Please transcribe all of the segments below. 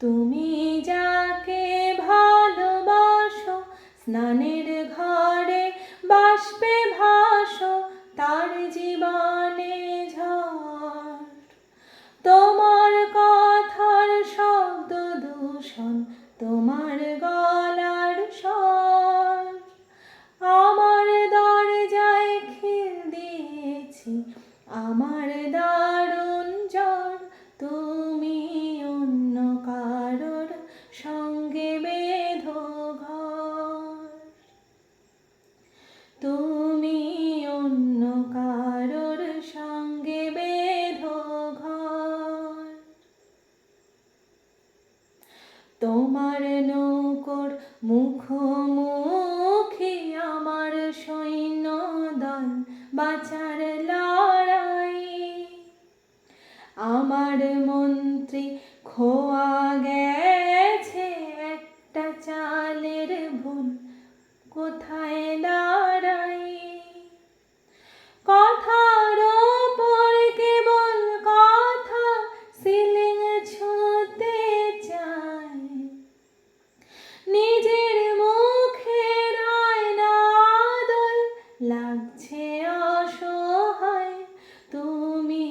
তুমি যাকে ভালোবাসো, স্নানের ঘরে বাষ্পে ভাসো, তার জীবনে ঝড়। তোমার কথার শব্দ দূষণ, তোমার গলার স্বর। আমার দরজায় খিল দিয়েছি, আমার দারুণ তোমার নৌকর মুখোমুখি আমার সৈন্য দল বাঁচার লড়াই। আমার মন্ত্রী খোয়া গেছে লাগছে অসহায় তুমি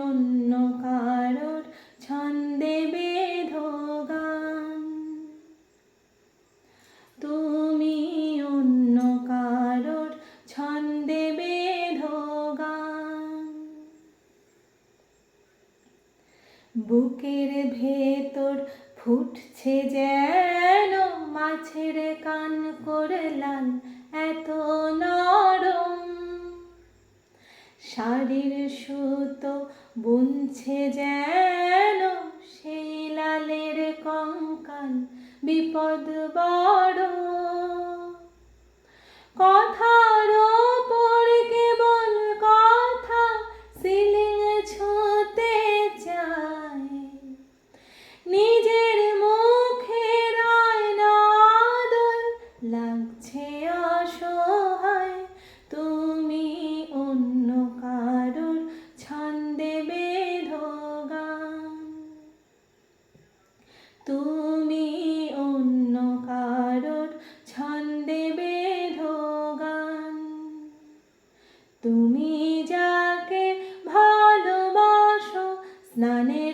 অন্য কারোর ছন্দে বেধো তুমি অন্য কারোর ছন্দে বেধো বুকের ভেতর ফুটছে যেন মাছের কান করে লাল এত নরম। শাড়ির সুতো বুনছে যেন সেই লালের কঙ্কাল, বিপদ বড় তুমি যাকে ভালোবাসো স্নানে